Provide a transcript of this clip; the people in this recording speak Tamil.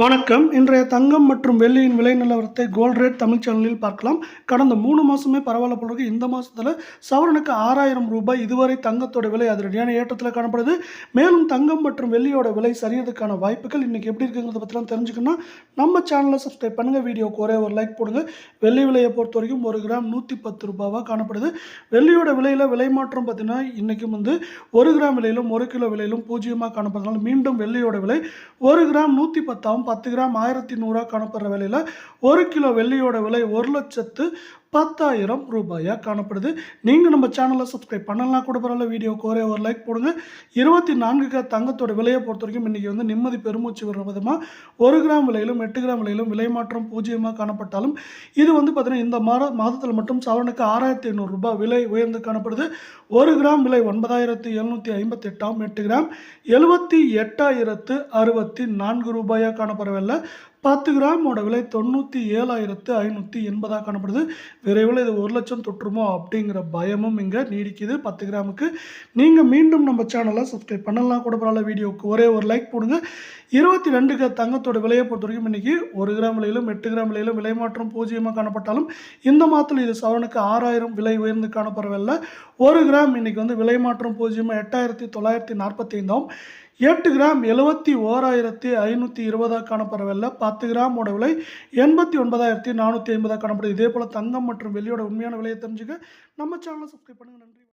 வணக்கம். இன்றைய தங்கம் மற்றும் வெள்ளியின் விலை நிலவரத்தை கோல்ட் ரேட் தமிழ் சேனலில் பார்க்கலாம். கடந்த மூணு மாதமே பரவாயில்ல போல இருக்கு. இந்த மாதத்தில் சவரனுக்கு ஆறாயிரம் ரூபாய் இதுவரை தங்கத்தோட விலை அதிரடியான ஏற்றத்தில் காணப்படுது. மேலும் தங்கம் மற்றும் வெள்ளியோட விலை சரியதுக்கான வாய்ப்புகள் இன்னைக்கு எப்படி இருக்குங்கிறத பற்றிலாம் தெரிஞ்சுக்கணும் நம்ம சேனலை சப்ஸ்கிரைப் பண்ணுங்கள் வீடியோக்கு ஒரே ஒரு லைக் போடுங்க. வெள்ளி விலையை பொறுத்த வரைக்கும் ஒரு கிராம் நூற்றி பத்து ரூபாவாக காணப்படுது. வெள்ளியோட விலையில் விலை மாற்றம் பார்த்தீங்கன்னா இன்றைக்கும் வந்து ஒரு கிராம் விலையிலும் ஒரு கிலோ விலையிலும் பூஜ்ஜியமாக காணப்படுறதுனால மீண்டும் வெள்ளியோட விலை ஒரு கிராம் நூற்றி பத்தாவும் பத்து கிராம் ஆயிரத்தி நூறாக காணப்படுற விலையில் ஒரு கிலோ வெள்ளியோட விலை ஒரு லட்சத்து பத்தாயிரம் ரூபாயாக காணப்படுது. நீங்கள் நம்ம சேனலை சப்ஸ்கிரைப் பண்ணலாம் கூட பரவாயில்ல வீடியோக்கு ஒரே ஒரு லைக் போடுங்க. இருபத்தி நான்குக்கு தங்கத்தோட விலையை பொறுத்த வரைக்கும் இன்றைக்கி வந்து நிம்மதி பெருமூச்சு விடுற விதமாக ஒரு கிராம் விலையிலும் எட்டு கிராம் விலையிலும் விலை மாற்றம் பூஜ்ஜியமாக காணப்பட்டாலும் இது வந்து பார்த்திங்கன்னா இந்த மாத மாதத்தில் மட்டும் சவரனுக்கு ஆறாயிரத்தி ஐநூறுரூபா விலை உயர்ந்து காணப்படுது. ஒரு கிராம் விலை ஒன்பதாயிரத்து எழுநூற்றி ஐம்பத்தெட்டாம் எட்டு கிராம் எழுபத்தி எட்டாயிரத்து அறுபத்தி நான்கு ரூபாயாக காணப்படவில்லை பத்து கிராமோட விலை தொண்ணூற்றி ஏழாயிரத்து ஐநூற்றி எண்பதாக காணப்படுது. விரைவில் இது ஒரு லட்சம் தொற்றுமோ அப்படிங்கிற பயமும் இங்கே நீடிக்குது. பத்து கிராமுக்கு நீங்கள் மீண்டும் நம்ம சேனலை சப்ஸ்கிரைப் பண்ணலாம் கூட பரவாயில்ல. வீடியோவுக்கு ஒரே ஒரு லைக் போடுங்க. இருபத்தி ரெண்டுக்கு தங்கத்தோட விலையை பொறுத்த வரைக்கும் இன்றைக்கி ஒரு கிராம் விலையிலும் எட்டு கிராம் விலையிலும் விலை மாற்றம் பூஜ்ஜியமாக காணப்பட்டாலும் இந்த மாதத்தில் இது சவனுக்கு ஆறாயிரம் விலை உயர்ந்து காணப்படவில்லை. ஒரு கிராம் இன்னைக்கு வந்து விலை மாற்றம் பூஜ்ஜியமாக எட்டாயிரத்தி தொள்ளாயிரத்தி நாற்பத்தி ஐந்தாம் எட்டு கிராம் எழுபத்தி ஓராயிரத்தி ஐநூற்றி இருபதாக காணப்படவில்லை. பத்து கிராமோட விலை எண்பத்தி ஒன்பதாயிரத்தி நானூற்றி ஐம்பதாக காணப்படுது இதே போல் தங்கம் மற்றும் வெள்ளியோட உண்மையான விலையை தெரிஞ்சுக்க நம்ம சேனலை சப்ஸ்கிரைப் பண்ணுங்கள் நன்றி.